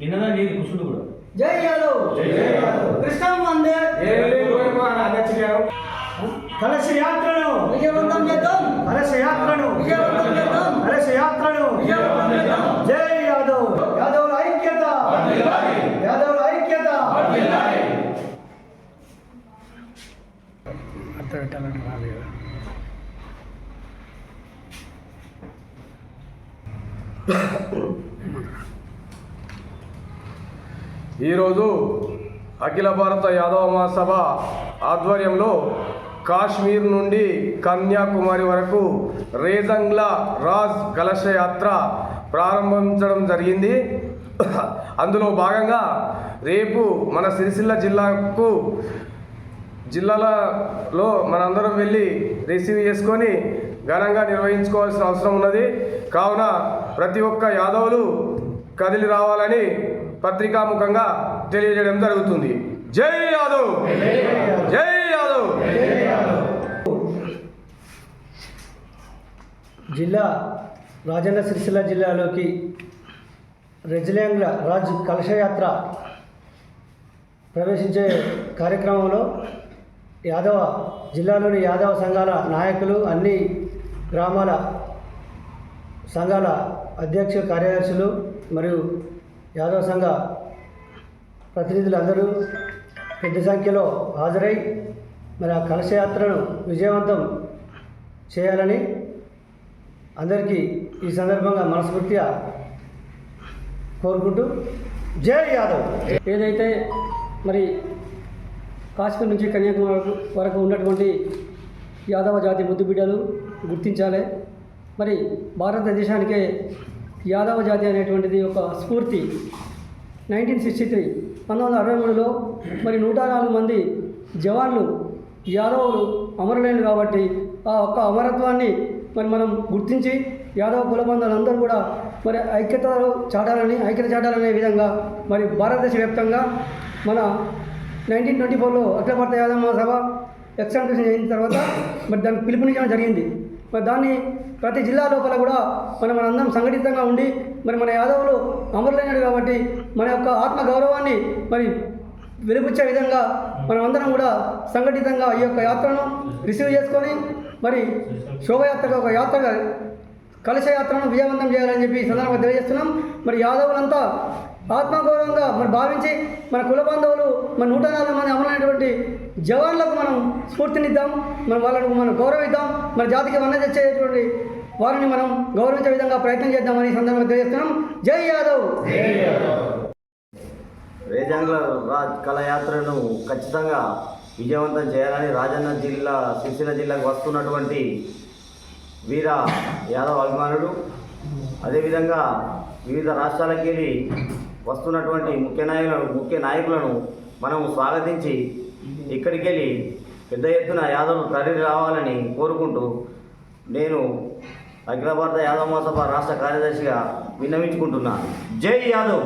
నిన్నదా లేదు కుసుడు కూడా జై యాదవ్. జై యాదవ్. కృష్ణం వందే. కలశ యాత్రను విజయవంతం చేద్దాం. కలశ యాత్రను విజయవంతం చేద్దాం. కలశ యాత్రను విజయవంతం చేద్దాం. జై యాదవ్. యాదవ్ ఐక్యత. యాదవ్ ఐక్యత. ఈరోజు అఖిల భారత యాదవ మహాసభ ఆధ్వర్యంలో కాశ్మీర్ నుండి కన్యాకుమారి వరకు రేజంగ్లా రాజ్ కలశ యాత్ర ప్రారంభించడం జరిగింది. అందులో భాగంగా రేపు మన సిరిసిల్ల జిల్లాకు జిల్లాలలో మనందరం వెళ్ళి రిసీవ్ చేసుకొని ఘనంగా నిర్వహించుకోవాల్సిన అవసరం ఉన్నది. కావున ప్రతి ఒక్క యాదవులు కదిలి రావాలని పత్రికాముఖంగా తెలియజేయడం జరుగుతుంది. జై యాదవ్! జై యాదవ్! జిల్లా రాజన్న సిరిసిల్ల జిల్లాలోకి రెజిలియాంగ్ల రాజ్ కలశయాత్ర ప్రవేశించే కార్యక్రమంలో యాదవ జిల్లాలోని యాదవ సంఘాల నాయకులు అన్ని గ్రామాల సంఘాల అధ్యక్ష కార్యదర్శులు మరియు యాదవ సంఘ ప్రతినిధులందరూ పెద్ద సంఖ్యలో హాజరై మరి ఆ కలశయాత్రను విజయవంతం చేయాలని అందరికీ ఈ సందర్భంగా మనస్ఫూర్తిగా కోరుకుంటూ జై యాదవ్. ఏదైతే మరి కాశ్మీర్ నుంచి కన్యాకుమారి వరకు ఉన్నటువంటి యాదవ జాతి ముద్దు బిడ్డలు గుర్తించాలి. మరి భారతదేశానికే యాదవ జాతి అనేటువంటిది ఒక స్ఫూర్తి. నైన్టీన్ సిక్స్టీ త్రీ పంతొమ్మిది వందల అరవై మూడులో మరి నూట నాలుగు మంది జవాన్లు యాదవులు అమరులైన కాబట్టి ఆ ఒక్క అమరత్వాన్ని మరి మనం గుర్తించి యాదవ కులబంధాలందరూ కూడా మరి ఐక్యతలో చాటాలని ఐక్యత చాటాలనే విధంగా మరి భారతదేశ వ్యాప్తంగా మన నైన్టీన్ ట్వంటీ ఫోర్లో అఖిల భారత యాదవ సభ ఎక్స్టెన్షన్ అయిన తర్వాత మరి దానికి పిలుపునిచ్చడం జరిగింది. మరి దాన్ని ప్రతి జిల్లా లోపల కూడా మనం మనందరం సంఘటితంగా ఉండి మరి మన యాదవులు అమరులైనడు కాబట్టి మన యొక్క ఆత్మ గౌరవాన్ని మరి వెలుపుచ్చే విధంగా మనం అందరం కూడా సంఘటితంగా ఈ యొక్క యాత్రను రిసీవ్ చేసుకొని మరి శోభయాత్రగా ఒక యాత్రగా కలశయాత్రను విజయవంతం చేయాలని చెప్పి సందర్భంగా తెలియజేస్తున్నాం. మరి యాదవులంతా ఆత్మగౌరవంగా మరి భావించి మన కుల బాంధవులు మన నూట నాలుగు మంది అమర జవాన్లకు మనం స్ఫూర్తినిద్దాం మన వాళ్ళకు మనం గౌరవిద్దాం మన జాతికి వన్న తెచ్చేటువంటి వారిని మనం గౌరవించే విధంగా ప్రయత్నం చేద్దామని సందర్భంగా తెలియజేస్తున్నాం. జై యాదవ్! రేజాంగ్ల రాజ్ కళయాత్రను ఖచ్చితంగా విజయవంతం చేయాలని రాజన్న జిల్లా సిరిసిల్ల జిల్లాకు వస్తున్నటువంటి వీర యాదవ్ అభిమానుడు అదేవిధంగా వివిధ రాష్ట్రాలకి వెళ్ళి వస్తున్నటువంటి ముఖ్య నాయకులను ముఖ్య నాయకులను మనం స్వాగతించి ఇక్కడికి వెళ్ళి పెద్ద ఎత్తున యాదవ్ తరలి రావాలని కోరుకుంటూ నేను అఖిల భారత యాదవ మహాసభ రాష్ట్ర కార్యదర్శిగా విన్నవించుకుంటున్నాను. జై యాదవ్!